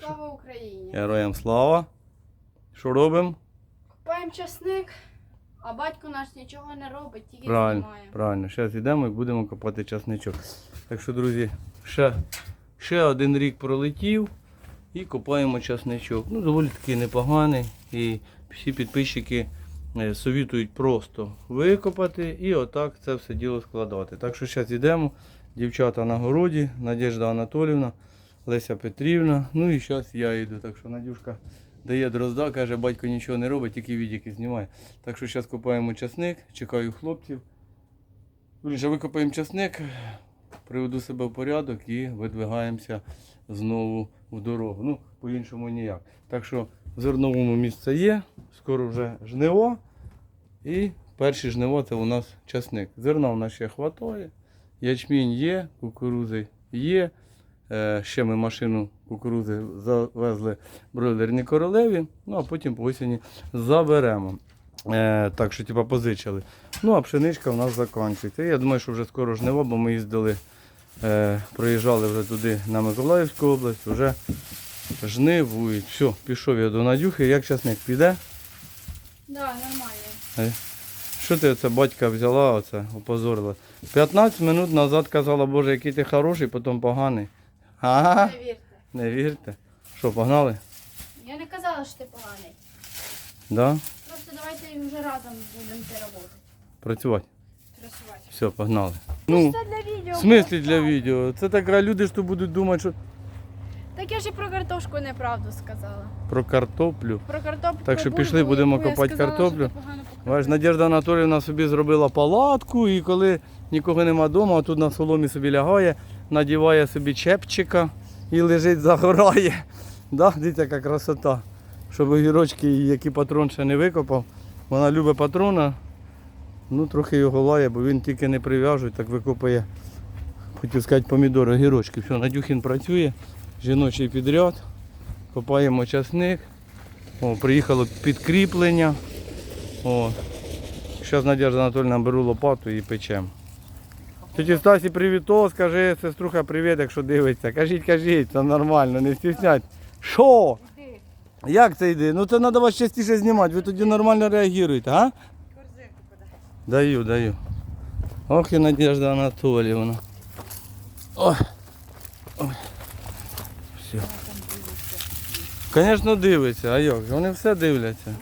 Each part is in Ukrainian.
Слава Україні! Героям слава. Що робимо? Купаємо часник, а батько наш нічого не робить, тільки Правильно, знімає. правильно. Зараз йдемо і будемо копати часничок. Так що, друзі, ще, ще один рік пролетів і копаємо часничок. Ну, доволі таки непоганий. І всі підписчики е, совітують просто викопати і отак це все діло складати. Так що зараз йдемо. Дівчата на городі, Надежда Анатолівна, Леся Петрівна. Ну і зараз я йду. Так що Надюшка дає дрозда, каже, батько нічого не робить, тільки відіки знімає. Так що зараз копаємо часник, чекаю хлопців. Вже викопаємо часник, приведу себе в порядок і видвигаємося знову в дорогу. Ну, по-іншому ніяк. Так що в зерновому місце є, скоро вже жниво. І перші жниво це у нас часник. Зерна в нас ще вистачає, ячмінь є, кукурузи є. Е, Ще ми машину кукурузи завезли бройлерні королеві, ну а потім по осені заберемо. Е, так що, типа, позичили. Ну, а пшеничка в нас закінчується. Я думаю, що вже скоро жниво, бо ми їздили, е, проїжджали вже туди на Миколаївську область, вже жнивують. Все, пішов я до Надюхи. Як часник піде? Да, нормально. Е, Що ти оце батька взяла, оце, опозорила? 15 минут назад казала, боже, який ти хороший, потім поганий. Ага, Не вірте. не вірте. Що, погнали? Я не казала, що ти поганий. Да? Просто давайте вже разом будемо йти роботи. Працювати. Працювати. Все, погнали. Ну, Це для відео. в смислі для відео? Це так люди ж то будуть думати, що Так я ж і про картошку неправду сказала. про картоплю. Про картоплю. Так що пішли, будемо копати картоплю. Бачиш, Надежда Анатоліївна собі зробила палатку, і коли нікого нема вдома, а тут на соломі собі лягає, надіває собі чепчика і лежить, загорає. Да? Дивіться, яка красота. Щоб огірочки, які патрон ще не викопав. Вона любить патрона, ну трохи його лає, бо він тільки не прив'яжуть, так викопає, хотів сказати, помідори, огірочки. Все, Надюхін працює, жіночий підряд, копаємо часник. О, приїхало підкріплення. О. Зараз Надежда Анатольевна беру лопату і печем. Тіті Стасі привіто, скажи, сеструха, привіт, якщо дивиться. Кажіть, кажіть, це нормально, не стіснять. Що? Як це йде? Ну це треба вас частіше знімати, ви тоді нормально реагуєте, а? Даю, даю. Ох і Надежда Анатоліївна. Ой. Ой. Все. Звісно, дивиться, а як? Вони все дивляться.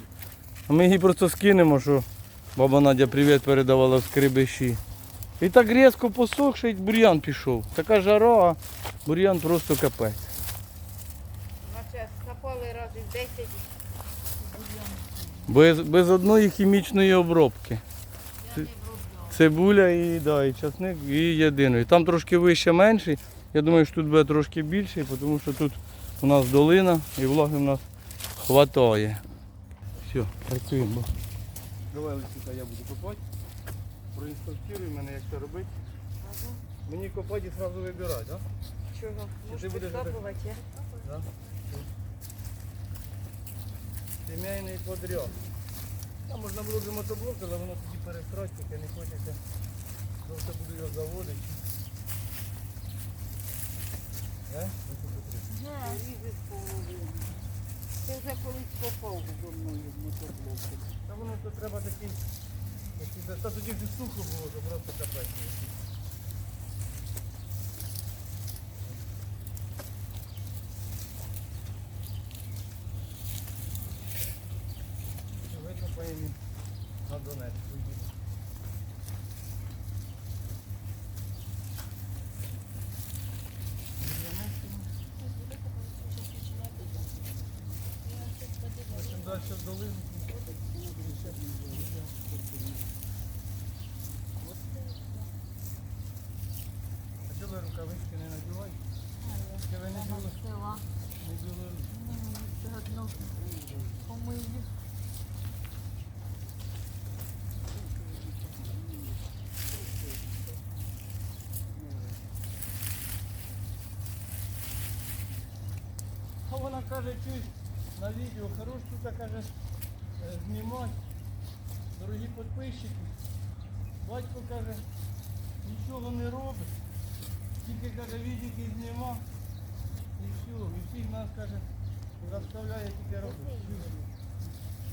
А ми їй просто скинемо, що баба Надя привіт передавала в скрибиші. І так різко посохший бур'ян пішов. Така жара, а бур'ян просто капець. Наче сапали разів 10. Без, без одної хімічної обробки. Цибуля і, да, і часник, і єдиної. Там трошки вище менший. Я думаю, що тут буде трошки більший, тому що тут у нас долина і влаги в нас хватає. Все, працюємо. Давай, Лисіка, я буду копати. Проінструктируй мене, як це робити. Мені копати і одразу вибирати, так? Чого? ти Може будеш підкапувати, я? Да? Сімейний подряд. Там можна було б мотоблок, але воно тоді перестрать, тільки не хочеться. Просто буду його заводити. Е? Різать половину. Ти вже колись попав зо мною в мотоблоку. Та воно то треба такий та тоді вже сухо було, то просто капець. Викопаємо на Донецьк. Чим далі в долину, А чого ви рукавички не надіваєте? Чи ви не біло? Не біло? А вона каже, чусь на відео, хорош тут каже, е, знімати. Дорогі підписчики. Батько каже, нічого не робить. Тільки каже, відео зніма. І все, і всіх нас каже, заставляє тільки робити.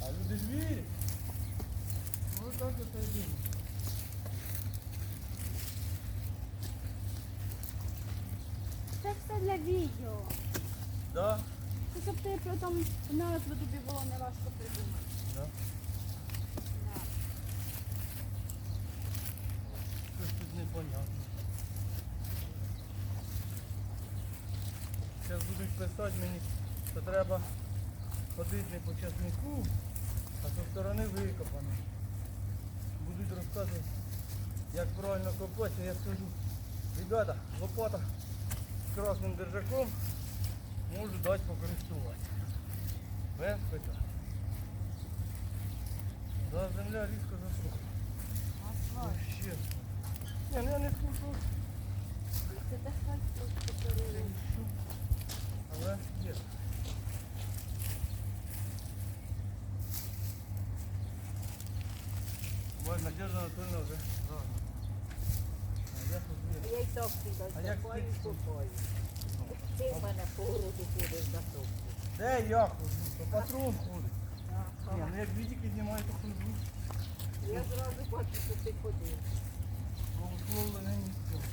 А люди ж вірять. Ну так це і думаю. Це все для відео. Да? Це щоб ти потім назву тобі було не важко придумати. Да. Да. Щось тут непонятно. Зараз будуть писати мені, що треба ходити не по часнику, а зі сторони викопано. Будуть розказувати, як правильно копати, я скажу, ребята, лопата з красним держаком можу дати покористувати. Без питань. Да, земля різко засохла. Вообще. Не, ну я не скажу. Це так просто перевірити. Але є. Ой, Надежда Анатольевна вже. я й А як закопаю, ти? в мене по городу ходиш за топку. Де я ходжу? То патрон ходить. Ні, ну як відіки знімаю, то ходжу. Я зразу бачу, що ти ходив. Благословлене місце.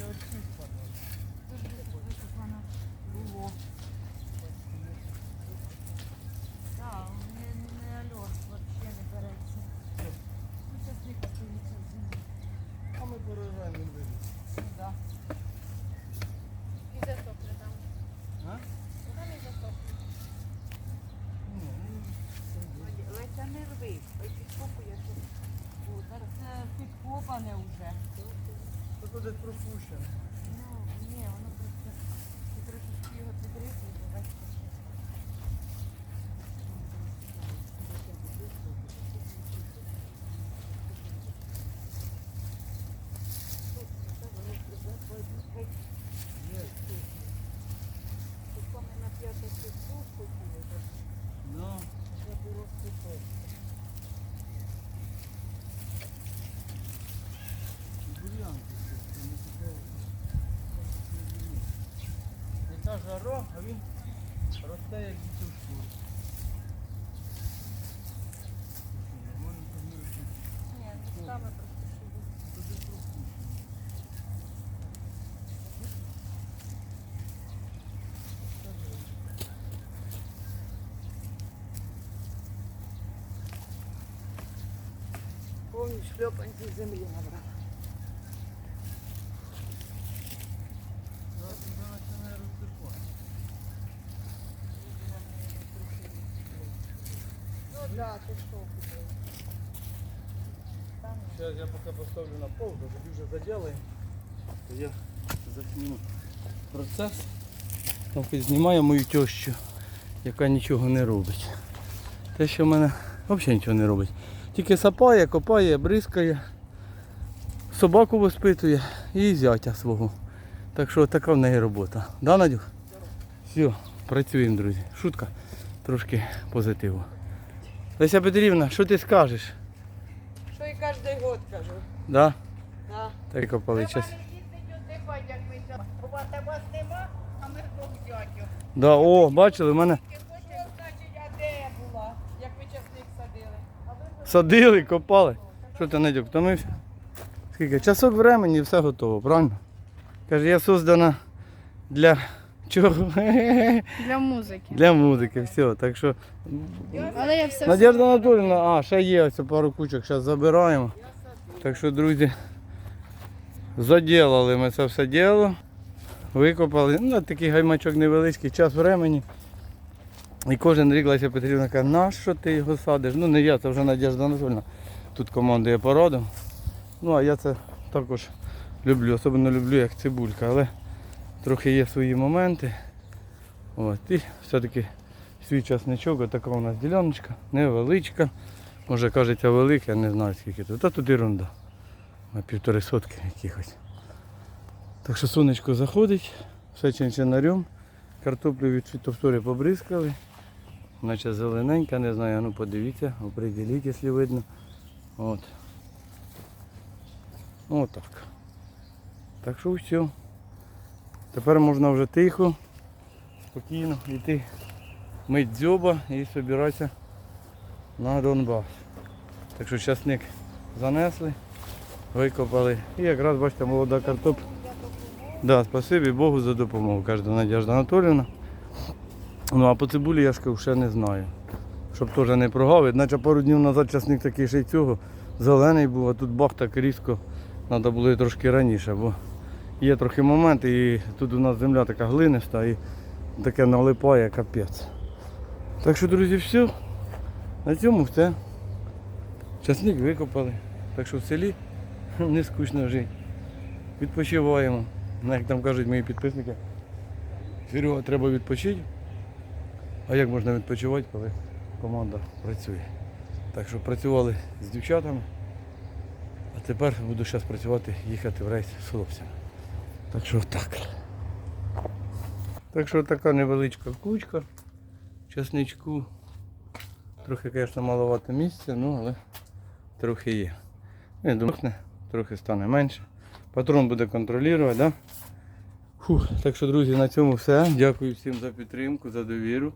Це оцю спадало. Було. Так, не, не альо, взагалі не береться. Ну, зараз не катується в землі. А ми порожаємо він виліз. Да. І засохне там. А? Там і засохне. Ні, ну, Леся не рви, ой підкопує, що О, зараз це підкопане вже. Це десь пропущено. Ну, ні, воно просто трошечки його підрити і бачиш. Ми на п'яте число хотіли, так Ну, вже було скупити. бур'ян тут, це не таке. Яка жара, а він росте як дітушку. Ні, ну саме просто що Це десь пропущено. повні шльопанці землі набрала. Зараз вже починає розсипати. Ну да, ти що купив? Зараз я поки поставлю на паузу, тоді вже заділаємо. То я засніму процес. Там знімаю мою тещу, яка нічого не робить. Те, що в мене взагалі нічого не робить. Тільки сапає, копає, бризкає, собаку воспитує і зятя свого. Так що така в неї робота. Да, Надюх? Все, працюємо, друзі. Шутка, трошки позитиву. Леся Петрівна, що ти скажеш? Що і кожен год кажу. Да? Да. Так і копали час. У вас у вас нема, а ми двох дядю. Да, о, бачили, в мене садили? Копали. Що ти, Надюк, втомився? Скільки? Часок времени і все готово, правильно? Каже, я создана для чого? Для музики. Для музики, все. Так що Але я все Надежда Анатолійовна, а, ще є ось пару кучок, зараз забираємо. Так що, друзі, заділали ми це все діло. Викопали. Ну, такий гаймачок невеличкий, час времени. І кожен рік Леся Петрівна каже, нащо ти його садиш? Ну не я, це вже Надежда Анатольовна. Тут командує породом. Ну а я це також люблю, особливо люблю як цибулька, але трохи є свої моменти. От, і все-таки свій часничок, отака у нас діляночка, невеличка. Може кажеться велика, я не знаю скільки тут. Та тут ерунда. На півтори сотки якихось. Так що сонечко заходить, все чинчинарем. Картоплю від фітофтори побризкали. Наче зелененька, не знаю, ну подивіться, оприділіть, якщо видно. От. Отак. Так що все. Тепер можна вже тихо, спокійно йти мить дзьоба і збиратися на Донбас. Так що часник занесли, викопали. І якраз бачите, молода картопля. Да, спасибі Богу за допомогу, каже Надежда Анатоліївна. Ну а по цибулі я ж ще не знаю. Щоб теж не прогавити. Наче пару днів назад часник такий ще й цього зелений був, а тут бах так різко. Треба було трошки раніше, бо є трохи момент, і тут у нас земля така глиниста і таке налипає капець. Так що, друзі, все. На цьому все. Часник викопали. Так що в селі не скучно жити. Відпочиваємо. Ну, як там кажуть мої підписники, Серега, треба відпочити. А як можна відпочивати, коли команда працює? Так що працювали з дівчатами, а тепер буду зараз працювати, їхати в рейс з хлопцями. Так що так. Так що така невеличка кучка часничку. Трохи, звісно, маловато місця, ну але трохи є. Він думає, трохи стане менше. Патрон буде контролювати, да? Фух, так що, друзі, на цьому все. Дякую всім за підтримку, за довіру.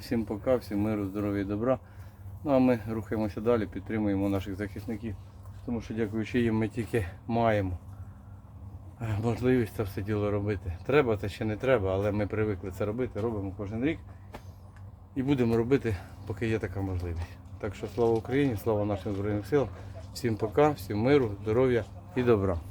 Всім пока, всім миру, здоров'я і добра. Ну а ми рухаємося далі, підтримуємо наших захисників. Тому що дякуючи їм ми тільки маємо можливість це все діло робити. Треба це чи не треба, але ми привикли це робити, робимо кожен рік. І будемо робити, поки є така можливість. Так що слава Україні, слава нашим Збройним силам. Всім пока, всім миру, здоров'я і добра.